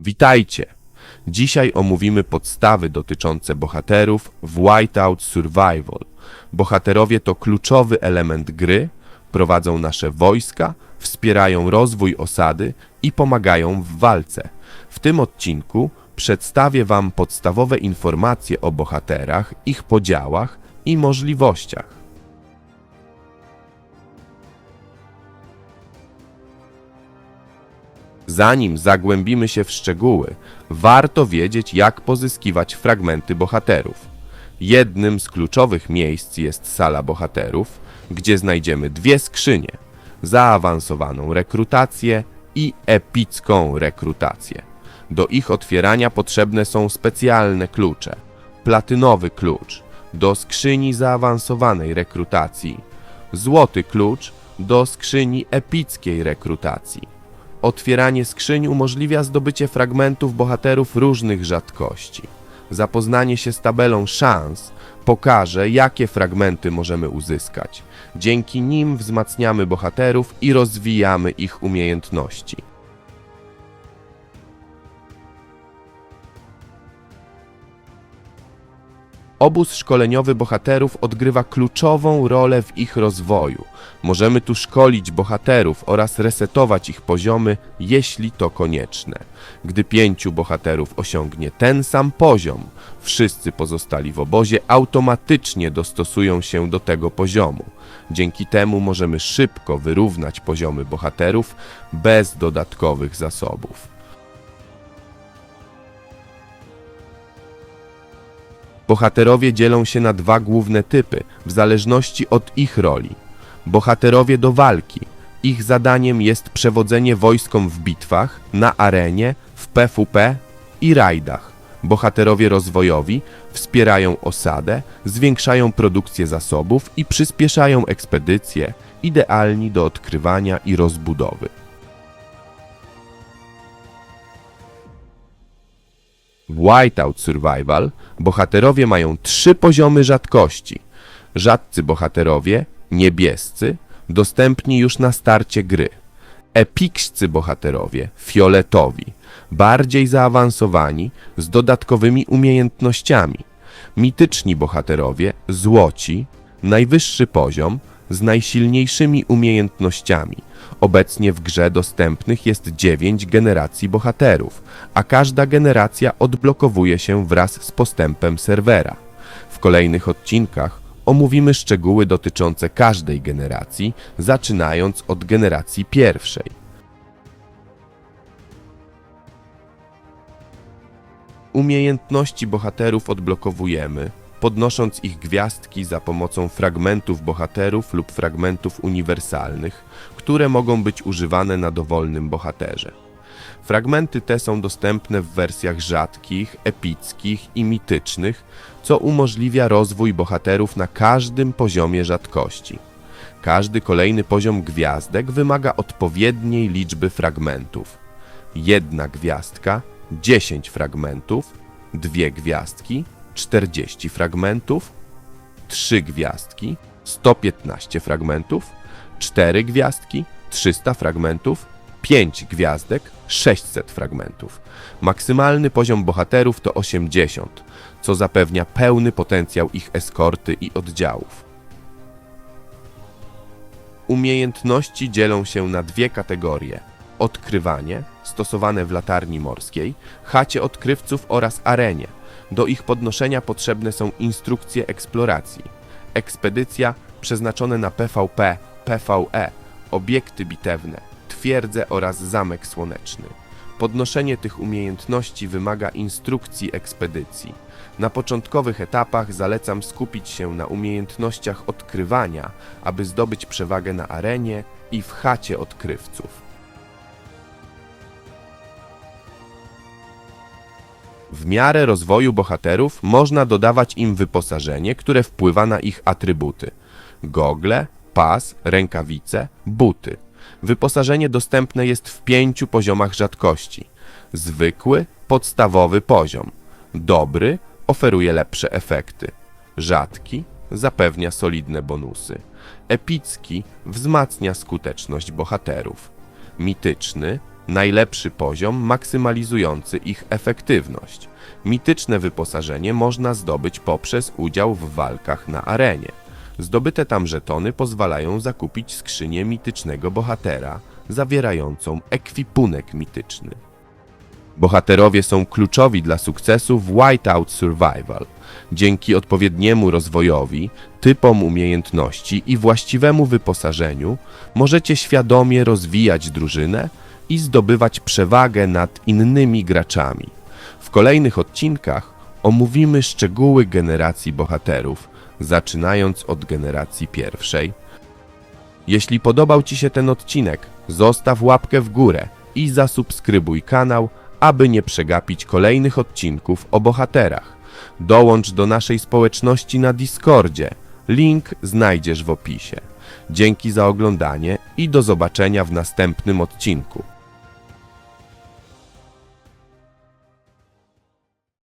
Witajcie! Dzisiaj omówimy podstawy dotyczące bohaterów w Whiteout Survival. Bohaterowie to kluczowy element gry, prowadzą nasze wojska, wspierają rozwój osady i pomagają w walce. W tym odcinku przedstawię Wam podstawowe informacje o bohaterach, ich podziałach i możliwościach. Zanim zagłębimy się w szczegóły, warto wiedzieć, jak pozyskiwać fragmenty bohaterów. Jednym z kluczowych miejsc jest sala bohaterów, gdzie znajdziemy dwie skrzynie: zaawansowaną rekrutację i epicką rekrutację. Do ich otwierania potrzebne są specjalne klucze. Platynowy klucz do skrzyni zaawansowanej rekrutacji, złoty klucz do skrzyni epickiej rekrutacji. Otwieranie skrzyń umożliwia zdobycie fragmentów bohaterów różnych rzadkości. Zapoznanie się z tabelą szans pokaże, jakie fragmenty możemy uzyskać. Dzięki nim wzmacniamy bohaterów i rozwijamy ich umiejętności. Obóz szkoleniowy bohaterów odgrywa kluczową rolę w ich rozwoju. Możemy tu szkolić bohaterów oraz resetować ich poziomy, jeśli to konieczne. Gdy pięciu bohaterów osiągnie ten sam poziom, wszyscy pozostali w obozie automatycznie dostosują się do tego poziomu. Dzięki temu możemy szybko wyrównać poziomy bohaterów bez dodatkowych zasobów. Bohaterowie dzielą się na dwa główne typy, w zależności od ich roli. Bohaterowie do walki. Ich zadaniem jest przewodzenie wojskom w bitwach, na arenie, w PvP i rajdach. Bohaterowie rozwojowi wspierają osadę, zwiększają produkcję zasobów i przyspieszają ekspedycje, idealni do odkrywania i rozbudowy. W Whiteout Survival bohaterowie mają trzy poziomy rzadkości. Rzadcy bohaterowie, niebiescy, dostępni już na starcie gry. Epiczcy bohaterowie, fioletowi, bardziej zaawansowani, z dodatkowymi umiejętnościami. Mityczni bohaterowie, złoci, najwyższy poziom, z najsilniejszymi umiejętnościami. Obecnie w grze dostępnych jest 9 generacji bohaterów, a każda generacja odblokowuje się wraz z postępem serwera. W kolejnych odcinkach omówimy szczegóły dotyczące każdej generacji, zaczynając od generacji pierwszej. Umiejętności bohaterów odblokowujemy, podnosząc ich gwiazdki za pomocą fragmentów bohaterów lub fragmentów uniwersalnych, które mogą być używane na dowolnym bohaterze. Fragmenty te są dostępne w wersjach rzadkich, epickich i mitycznych, co umożliwia rozwój bohaterów na każdym poziomie rzadkości. Każdy kolejny poziom gwiazdek wymaga odpowiedniej liczby fragmentów. Jedna gwiazdka 10 fragmentów, dwie gwiazdki 40 fragmentów, 3 gwiazdki 115 fragmentów, 4 gwiazdki 300 fragmentów, 5 gwiazdek 600 fragmentów. Maksymalny poziom bohaterów to 80, co zapewnia pełny potencjał ich eskorty i oddziałów. Umiejętności dzielą się na dwie kategorie: odkrywanie, stosowane w latarni morskiej, chacie odkrywców oraz arenie. Do ich podnoszenia potrzebne są instrukcje eksploracji. Ekspedycja przeznaczone na PvP, PvE, obiekty bitewne, twierdze oraz zamek słoneczny. Podnoszenie tych umiejętności wymaga instrukcji ekspedycji. Na początkowych etapach zalecam skupić się na umiejętnościach odkrywania, aby zdobyć przewagę na arenie i w chacie odkrywców. W miarę rozwoju bohaterów można dodawać im wyposażenie, które wpływa na ich atrybuty: gogle, pas, rękawice, buty. Wyposażenie dostępne jest w pięciu poziomach rzadkości. Zwykły, podstawowy poziom. Dobry oferuje lepsze efekty. Rzadki zapewnia solidne bonusy. Epicki wzmacnia skuteczność bohaterów. Mityczny Najlepszy poziom maksymalizujący ich efektywność. Mityczne wyposażenie można zdobyć poprzez udział w walkach na arenie. Zdobyte tam żetony pozwalają zakupić skrzynię mitycznego bohatera, zawierającą ekwipunek mityczny. Bohaterowie są kluczowi dla sukcesu w Whiteout Survival. Dzięki odpowiedniemu rozwojowi, typom umiejętności i właściwemu wyposażeniu możecie świadomie rozwijać drużynę i zdobywać przewagę nad innymi graczami. W kolejnych odcinkach omówimy szczegóły generacji bohaterów, zaczynając od generacji pierwszej. Jeśli podobał Ci się ten odcinek, zostaw łapkę w górę i zasubskrybuj kanał, aby nie przegapić kolejnych odcinków o bohaterach. Dołącz do naszej społeczności na Discordzie. Link znajdziesz w opisie. Dzięki za oglądanie i do zobaczenia w następnym odcinku.